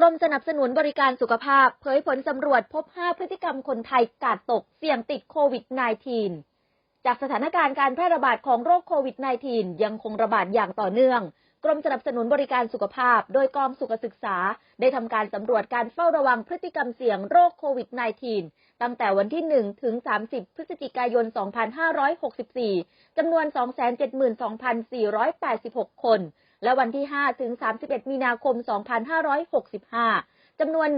กรมสนับสนุนบริการสุขภาพ เผยผลสำรวจพบ 5 พฤติกรรมคนไทยกาดตกเสี่ยงติดโควิด -19 จากสถานการณ์การแพร่ระบาดของโรคโควิด -19 ยังคงระบาดอย่างต่อเนื่อง กรมสนับสนุนบริการสุขภาพ โดยกองสุขศึกษา ได้ทำการสำรวจการเฝ้าระวังพฤติกรรมเสี่ยงโรคโควิด -19 ตั้งแต่วันที่ 1 ถึง 30 พฤศจิกายน 2564 จำนวน 272,486 คน และวันที่ 5 ถึง 31 มีนาคม 2565 จำนวน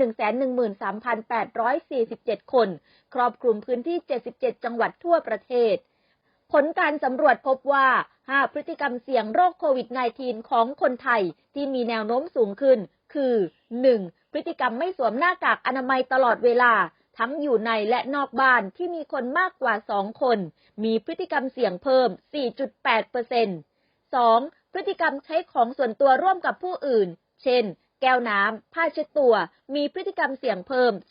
113,847 คน ครอบคลุมพื้นที่ 77 จังหวัดทั่วประเทศ ผลการสำรวจพบว่า 5 พฤติกรรมเสี่ยงโรคโควิด -19 ของคนไทยที่มีแนวโน้มสูงขึ้น คือ 1. พฤติกรรมไม่สวมหน้ากากอนามัยตลอดเวลาทั้งอยู่ในและนอกบ้านที่มีคนมากกว่า 2 คน มีพฤติกรรมเสี่ยงเพิ่ม 4.8% 2. พฤติกรรมใช้ของส่วนตัวร่วมกับผู้อื่น เช่น แก้วน้ำ ผ้าเช็ดตัว มีพฤติกรรมเสี่ยงเพิ่ม 2.6%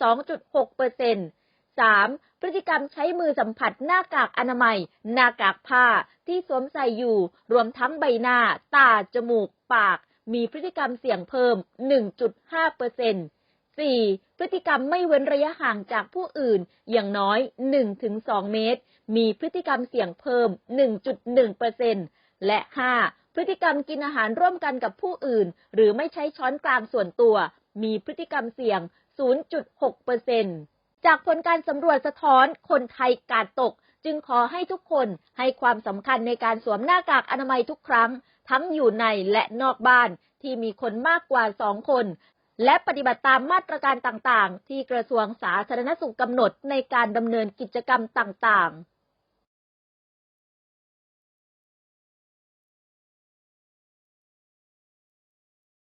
3. พฤติกรรมใช้มือสัมผัสหน้ากากอนามัย หน้ากากผ้าที่สวมใส่อยู่ รวมทั้งใบหน้า ตา จมูก ปาก มีพฤติกรรมเสี่ยงเพิ่ม 1.5% 4. พฤติกรรมไม่เว้นระยะห่างจากผู้อื่น อย่างน้อย 1-2 เมตร มีพฤติกรรมเสี่ยงเพิ่ม 1.1% และ 5. พฤติกรรมกินอาหารร่วมกันกับผู้อื่น หรือไม่ใช้ช้อนกลางส่วนตัว มีพฤติกรรมเสี่ยง 0.6%จากผลการสำรวจสะท้อนคนไทยกาดตก จึงขอให้ทุกคนให้ความสำคัญในการสวมหน้ากากอนามัยทุกครั้ง ทั้งอยู่ในและนอกบ้านที่มีคนมากกว่า 2 คน และปฏิบัติตามมาตรการต่างๆ ที่กระทรวงสาธารณสุขกำหนดในการดำเนินกิจกรรมต่างๆ